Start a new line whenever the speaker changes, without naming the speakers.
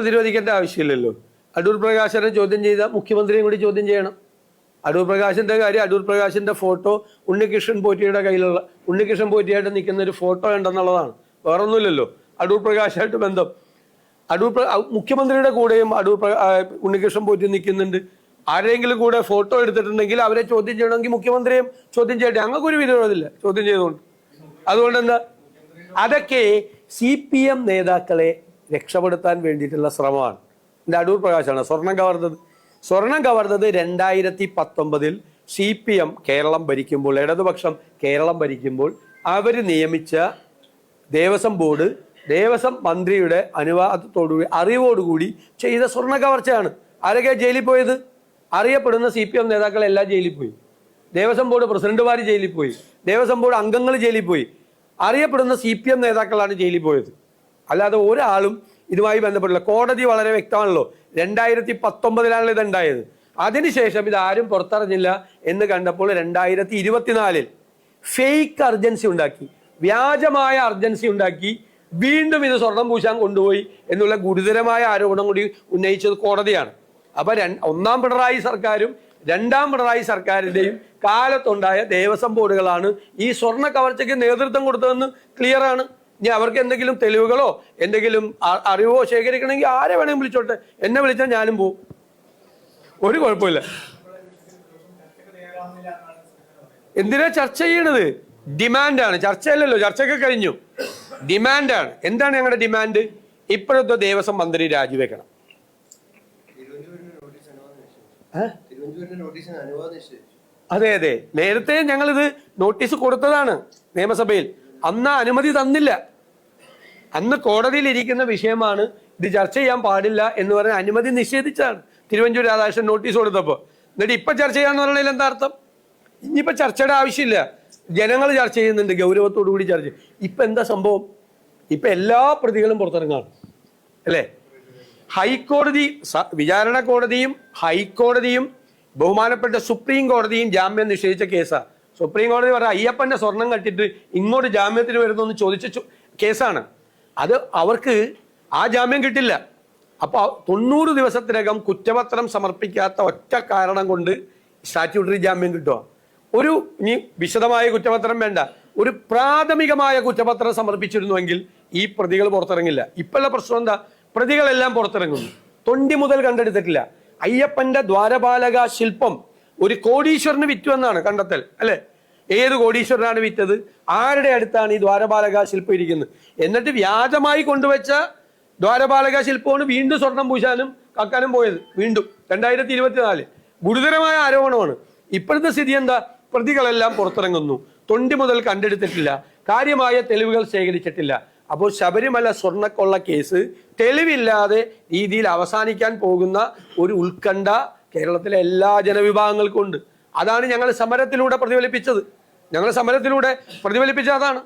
പ്രതിരോധിക്കേണ്ട ആവശ്യമില്ലല്ലോ. അടൂർ പ്രകാശനെ ചോദ്യം ചെയ്ത മുഖ്യമന്ത്രിയും കൂടി ചോദ്യം ചെയ്യണം. അടൂർ പ്രകാശിന്റെ കാര്യം അടൂർ പ്രകാശിന്റെ ഫോട്ടോ ഉണ്ണികൃഷ്ണൻ പോറ്റിയുടെ കയ്യിലുള്ള ഉണ്ണികൃഷ്ണൻ പോറ്റിയായിട്ട് നിൽക്കുന്ന ഒരു ഫോട്ടോ ഉണ്ടെന്നുള്ളതാണ്. വേറെ ഒന്നുമില്ലല്ലോ അടൂർ പ്രകാശായിട്ട് ബന്ധം. അടൂർ മുഖ്യമന്ത്രിയുടെ കൂടെയും അടൂർ ഉണ്ണികൃഷ്ണൻ പോറ്റി നിൽക്കുന്നുണ്ട്. ആരെങ്കിലും കൂടെ ഫോട്ടോ എടുത്തിട്ടുണ്ടെങ്കിൽ അവരെ ചോദ്യം ചെയ്യണമെങ്കിൽ മുഖ്യമന്ത്രിയും ചോദ്യം ചെയ്യട്ടെ. ഞങ്ങൾക്കൊരു വിരോധമില്ല ചോദ്യം ചെയ്തുകൊണ്ട്. അതുകൊണ്ട് എന്താ അതൊക്കെ സി പി എം നേതാക്കളെ രക്ഷപ്പെടുത്താൻ വേണ്ടിയിട്ടുള്ള ശ്രമമാണ്. എന്റെ അടൂർ പ്രകാശാണ് സ്വർണം കവർന്നത്. സ്വർണം കവർന്നത് രണ്ടായിരത്തി പത്തൊമ്പതിൽ സി പി എം കേരളം ഭരിക്കുമ്പോൾ ഇടതുപക്ഷം കേരളം ഭരിക്കുമ്പോൾ അവർ നിയമിച്ച ദേവസ്വം ബോർഡ് ദേവസ്വം മന്ത്രിയുടെ അനുവാദത്തോടുകൂടി അറിവോടുകൂടി ചെയ്ത സ്വർണ കവർച്ചയാണ്. ആരൊക്കെ ജയിലിൽ പോയത്? അറിയപ്പെടുന്ന സി പി എം നേതാക്കളെല്ലാം ജയിലിൽ പോയി. ദേവസ്വം ബോർഡ് പ്രസിഡന്റുമാർ ജയിലിൽ പോയി. ദേവസ്വം ബോർഡ് അംഗങ്ങൾ ജയിലിൽ പോയി. അറിയപ്പെടുന്ന സി പി എം നേതാക്കളാണ് ജയിലിൽ പോയത്. അല്ലാതെ ഒരാളും ഇതുമായി ബന്ധപ്പെട്ടില്ല. കോടതി വളരെ വ്യക്തമാണല്ലോ. രണ്ടായിരത്തി പത്തൊമ്പതിലാണ് ഇതുണ്ടായത്. അതിനുശേഷം ഇതാരും പുറത്തറിഞ്ഞില്ല എന്ന് കണ്ടപ്പോൾ രണ്ടായിരത്തി ഇരുപത്തിനാലിൽ ഫേക്ക് അർജൻസി ഉണ്ടാക്കി. വ്യാജമായ അർജൻസി ഉണ്ടാക്കി. വീണ്ടും ഇത് സ്വർണം പൂശാൻ കൊണ്ടുപോയി എന്നുള്ള ഗുരുതരമായ ആരോപണം കൂടി ഉന്നയിച്ചത് കോടതിയാണ്. അപ്പൊ ഒന്നാം പിണറായി സർക്കാരും രണ്ടാം പിണറായി സർക്കാരിന്റെയും കാലത്തുണ്ടായ ദേവസ്വം ബോർഡുകളാണ് ഈ സ്വർണ കവർച്ചയ്ക്ക് നേതൃത്വം കൊടുത്തതെന്ന് ക്ലിയറാണ് ഇനി അവർക്ക് എന്തെങ്കിലും തെളിവുകളോ എന്തെങ്കിലും അറിവോ ശേഖരിക്കണമെങ്കിൽ ആരെ വേണമെങ്കിലും വിളിച്ചോട്ടെ. എന്നെ വിളിച്ചാൽ ഞാനും പോവും. ഒരു കുഴപ്പമില്ല. എന്തിനാ ചർച്ച ചെയ്യണത്? ഡിമാൻഡാണ്. ചർച്ചയല്ലല്ലോ. ചർച്ചയൊക്കെ കഴിഞ്ഞു. ഡിമാൻഡാണ്. എന്താണ് ഞങ്ങളുടെ ഡിമാൻഡ്? ഇപ്പോഴത്തെ ദേവസ്വം മന്ത്രി രാജിവെക്കണം. അതെ അതെ. നേരത്തെ ഞങ്ങളിത് നോട്ടീസ് കൊടുത്തതാണ് നിയമസഭയിൽ. അന്ന് അനുമതി തന്നില്ല. അന്ന് കോടതിയിൽ ഇരിക്കുന്ന വിഷയമാണ് ഇത് ചർച്ച ചെയ്യാൻ പാടില്ല എന്ന് പറഞ്ഞ അനുമതി നിഷേധിച്ചതാണ് തിരുവഞ്ചൂർ രാധാകൃഷ്ണൻ നോട്ടീസ് കൊടുത്തപ്പോൾ എന്നിട്ട് ഇപ്പൊ ചർച്ച ചെയ്യാന്ന് പറഞ്ഞാൽ എന്താ അർത്ഥം? ഇനിയിപ്പോ ചർച്ചയുടെ ആവശ്യമില്ല. ജനങ്ങൾ ചർച്ച ചെയ്യുന്നുണ്ട് ഗൗരവത്തോടു കൂടി ചർച്ച. ഇപ്പൊ എന്താ സംഭവം? ഇപ്പൊ എല്ലാ പ്രതികളും പുറത്തിറങ്ങാണ്. അല്ലേ? ഹൈക്കോടതി വിചാരണ കോടതിയും ഹൈക്കോടതിയും ബഹുമാനപ്പെട്ട സുപ്രീം കോടതിയും ജാമ്യം നിഷേധിച്ച കേസാണ് സുപ്രീം കോടതി പറഞ്ഞ അയ്യപ്പന്റെ സ്വർണം കട്ടിട്ട് ഇങ്ങോട്ട് ജാമ്യത്തിന് വരുന്നു എന്ന് ചോദിച്ച കേസാണ്. അത് അവർക്ക് ആ ജാമ്യം കിട്ടില്ല. അപ്പോൾ തൊണ്ണൂറ് ദിവസത്തിനകം കുറ്റപത്രം സമർപ്പിക്കാത്ത ഒറ്റ കാരണം കൊണ്ട് സ്റ്റാറ്റ്യൂട്ടറി ജാമ്യം കിട്ടുക ഒരു ഇനി വിശദമായ കുറ്റപത്രം വേണ്ട. ഒരു പ്രാഥമികമായ കുറ്റപത്രം സമർപ്പിച്ചിരുന്നുവെങ്കിൽ ഈ പ്രതികൾ പുറത്തിറങ്ങില്ല. ഇപ്പോഴുള്ള പ്രശ്നം എന്താ? പ്രതികളെല്ലാം പുറത്തിറങ്ങുന്നു. തൊണ്ടി മുതൽ കണ്ടെടുത്തിട്ടില്ല. അയ്യപ്പന്റെ ദ്വാരപാലക ശില്പം ഒരു കോടീശ്വരന് വിറ്റു എന്നാണ് കണ്ടെത്തൽ അല്ലെ? ഏത് കോടീശ്വരനാണ് വിറ്റത്? ആരുടെ അടുത്താണ് ഈ ദ്വാരപാലക ശില്പം ഇരിക്കുന്നത്? എന്നിട്ട് വ്യാജമായി കൊണ്ടുവച്ച ദ്വാരപാലക ശില്പമാണ് വീണ്ടും സ്വർണം പൂശാനും കക്കാനും പോയത്. വീണ്ടും. രണ്ടായിരത്തി ഇരുപത്തിനാല് ഗുരുതരമായ ആരോപണമാണ്. ഇപ്പോഴത്തെ സ്ഥിതി എന്താ? പ്രതികളെല്ലാം പുറത്തിറങ്ങുന്നു. തൊണ്ടി മുതൽ കണ്ടെടുത്തിട്ടില്ല. കാര്യമായ തെളിവുകൾ ശേഖരിച്ചിട്ടില്ല. അപ്പോൾ ശബരിമല സ്വർണക്കൊള്ള കേസ് തെളിവില്ലാതെ രീതിയിൽ അവസാനിക്കാൻ പോകുന്ന ഒരു ഉത്കണ്ഠ കേരളത്തിലെ എല്ലാ ജനവിഭാഗങ്ങൾക്കും ഉണ്ട്. അതാണ് ഞങ്ങൾ സമരത്തിലൂടെ പ്രതിഫലിപ്പിച്ചത്. ഞങ്ങൾ സമരത്തിലൂടെ പ്രതിഫലിപ്പിച്ച അതാണ്.